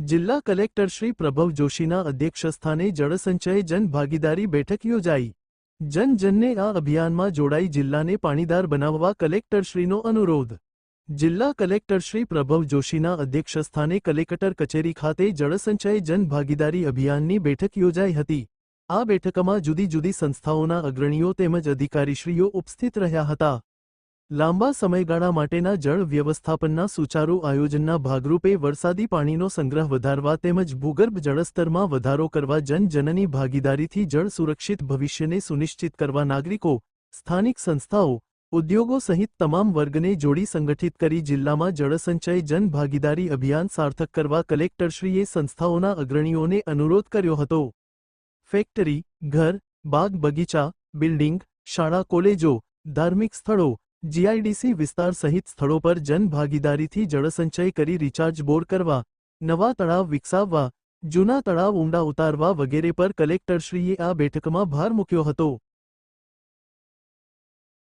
જિલ્લા કલેક્ટર શ્રી પ્રભવ જોશીના અધ્યક્ષસ્થાને જળસંચય જન ભાગીદારી બેઠક યોજાઈ. જનજનને આ અભિયાનમાં જોડાઈ જિલ્લાને પાણીદાર બનાવવા કલેક્ટરશ્રીનો અનુરોધ. જિલ્લા કલેક્ટર શ્રી પ્રભવ જોશીના અધ્યક્ષસ્થાને કલેક્ટર કચેરી ખાતે જળસંચય જન ભાગીદારી અભિયાનની બેઠક યોજાઈ હતી. આ બેઠકમાં જુદી જુદી સંસ્થાઓના અગ્રણીઓ તેમજ અધિકારીશ્રીઓ ઉપસ્થિત રહ્યા હતા. લાંબા સમયગાળા માટેના જળ વ્યવસ્થાપનના સુચારુ આયોજનના ભાગરૂપે વરસાદી પાણીનો સંગ્રહ વધારવા તેમજ ભૂગર્ભ જળસ્તરમાં વધારો કરવા જનજનની ભાગીદારીથી જળ સુરક્ષિત ભવિષ્યને સુનિશ્ચિત કરવા નાગરિકો, સ્થાનિક સંસ્થાઓ, ઉદ્યોગો સહિત તમામ વર્ગને જોડી સંગઠિત કરી જિલ્લામાં જળસંચય જન ભાગીદારી અભિયાન સાર્થક કરવા કલેક્ટરશ્રીએ સંસ્થાઓના અગ્રણીઓને અનુરોધ કર્યો હતો. ફેક્ટરી, ઘર, બાગ બગીચા, બિલ્ડિંગ, શાળા, કોલેજો, ધાર્મિક સ્થળો જીઆઈડીસી વિસ્તાર સહિત સ્થળો પર જનભાગીદારીથી જળસંચય કરી રિચાર્જ બોર કરવા, નવા તળાવ વિકસાવવા, જૂના તળાવ ઊંડા ઉતારવા વગેરે પર કલેક્ટરશ્રીએ આ બેઠકમાં ભાર મૂક્યો હતો.